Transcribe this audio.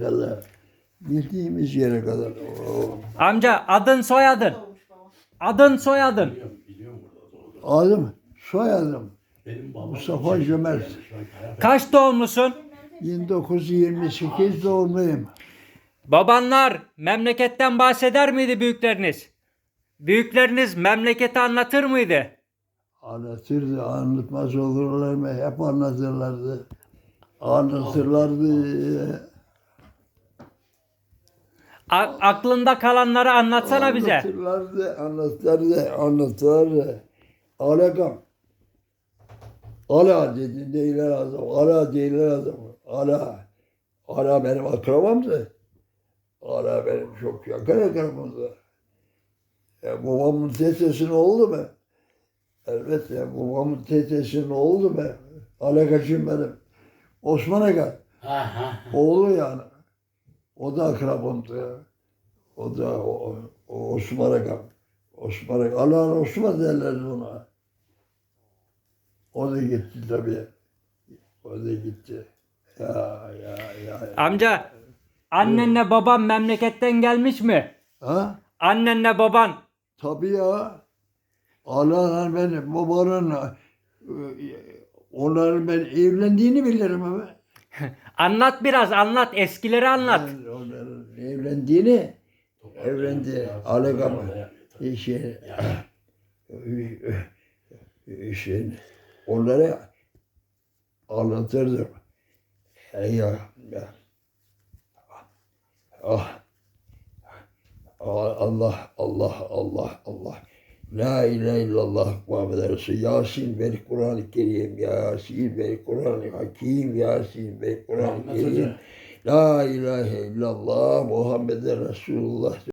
kadar. Bildiğimiz yere kadar. Oo. Amca adın soyadın. Adın soyadın. Adım, soyadım. Benim babam Mustafa Cömert. Kaç doğumlusun? 1928 doğumluyum. Babanlar memleketten bahseder miydi büyükleriniz? Büyükleriniz memleketi anlatır mıydı? Anlatırdı, anlatmaz olurlar mı? Hep anlatırlardı. Anlatırlardı. A- aklında kalanları anlatsana bize. Anlatırlardı, anlatırlardı, anlatırlardı. Alakam. Ala dedi, değiller adam. Ala değiller adam. Ala. Ala benim akrabamdı. Ala benim çok yakın akrabamdı. Ya babamın tetesinin oğlu mu? Elbette ya babamın tetesinin oğlu mu? Alakacım benim. Osman Aga. Ha ha. Oğlu yani. O da akrabamdı ya. O da o, o Osman Aga. Osman Aga. Allah'ın Osman derlerdi ona. O da gitti tabii. O da gitti. Ya ya ya. Amca annenle baban memleketten gelmiş mi? Ha? Annenle baban Tabii ya. Allah'ın ben babanın e, onların ben evlendiğini bilirim ama. anlat biraz anlat eskileri anlat. Evlendiğini evlendi. Alakama. Şey, şey, onlara anlatırdım. Ya, ya. Ah. Allah, Allah, Allah, Allah. La ilahe illallah Muhammed Resul. Yasin ve Kur'an-ı Kerim. Yasin ve Kur'an-ı Hakim. Yasin ve Kur'an-ı Kerim. La ilahe illallah Muhammed Resulullah.